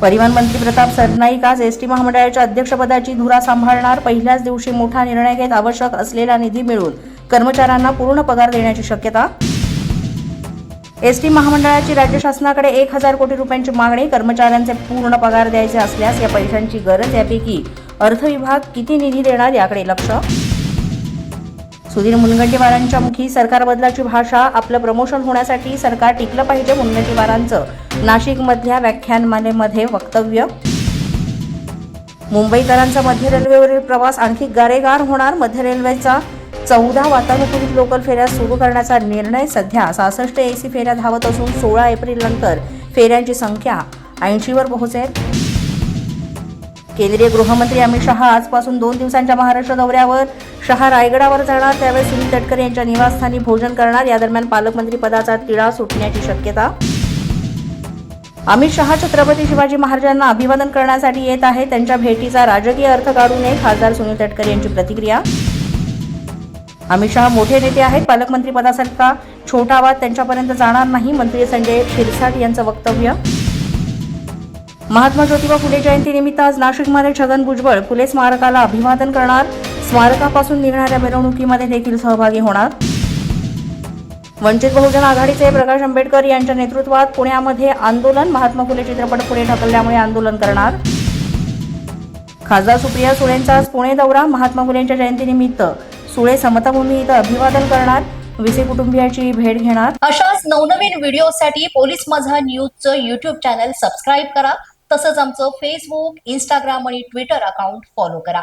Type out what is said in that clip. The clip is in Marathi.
परिवहन मंत्री प्रताप सरनाईक आज एसटी महामंडळाच्या अध्यक्षपदाची धुरा सांभाळणार पहिल्याच दिवशी मोठा निर्णय घेत आवश्यक असलेला निधी मिळून कर्मचाऱ्यांना पूर्ण पगार देण्याची शक्यता. एसटी महामंडळाची राज्य शासनाकडे एक हजार कोटी रुपयांची मागणी कर्मचाऱ्यांचे पूर्ण पगार द्यायचे असल्यास या पैशांची गरज यापैकी अर्थ विभाग किती निधी देणार याकडे लक्ष. सुधीर मुनगंटीवारांच्या मुखी सरकार बदलाची भाषा आपलं प्रमोशन होण्यासाठी सरकार टिकलं पाहिजे मुनगंटीवारांचं. नाशिकमधल्या व्याख्यानमालेमध्ये वक्तव्य. मुंबईकरांचा मध्य रेल्वेवरील प्रवास आणखी गारेगार होणार. मध्य रेल्वेचा चौदा वातानुकूलित लोकल फेऱ्या सुरू करण्याचा निर्णय सध्या. सहासष्ट एसी फेऱ्या धावत असून सोळा एप्रिल नंतर फेऱ्यांची संख्या ऐंशीवर पोहोचेल. केंद्रीय गृहमंत्री अमित शहा आजपासून दोन दिवसांच्या महाराष्ट्र दौऱ्यावर. शहा रायगडावर जाणार त्यावेळी सुनील तटकरे यांच्या निवासस्थानी भोजन करणार. या दरम्यान पालकमंत्री पदाचा तिढा सुटण्याची शक्यता अमित शहा छत्रपती शिवाजी महाराजांना अभिवादन करण्यासाठी येत आहे. त्यांच्या भेटीचा राजकीय अर्थ काढू नये खासदार सुनील तटकरे यांची प्रतिक्रिया. अमित शहा मोठे नेते आहेत. पालकमंत्री पदासारखा छोटा वाद त्यांच्यापर्यंत जाणार नाही. मंत्री संजय शिरसाट यांचं वक्तव्य. महात्मा ज्योतिबा फुले जयंतीनिमित्त आज नाशिकमध्ये छगन भुजबळ फुले स्मारकाला अभिवादन करणार. स्मारकापासून निघणाऱ्या मिरवणुकीमध्ये देखील सहभागी होणार. वंचित बहुजन आघाडीचे प्रकाश आंबेडकर यांच्या नेतृत्वात पुण्यामध्ये आंदोलन. महात्मा फुले चित्रपट पुढे ढकलल्यामुळे आंदोलन करणार. खासदार सुप्रिया सुळेंचा आज पुणे दौरा. महात्मा फुलेंच्या जयंतीनिमित्त सुळे समताभूमी इथं अभिवादन करणार. विसे कुटुंबियाची भेट घेणार. अशाच नवनवीन व्हिडिओसाठी पोलीस माझा न्यूजचं युट्यूब चॅनल सबस्क्राईब करा. तसंच आमचं फेसबुक इंस्टाग्राम आणि ट्विटर अकाउंट फॉलो करा.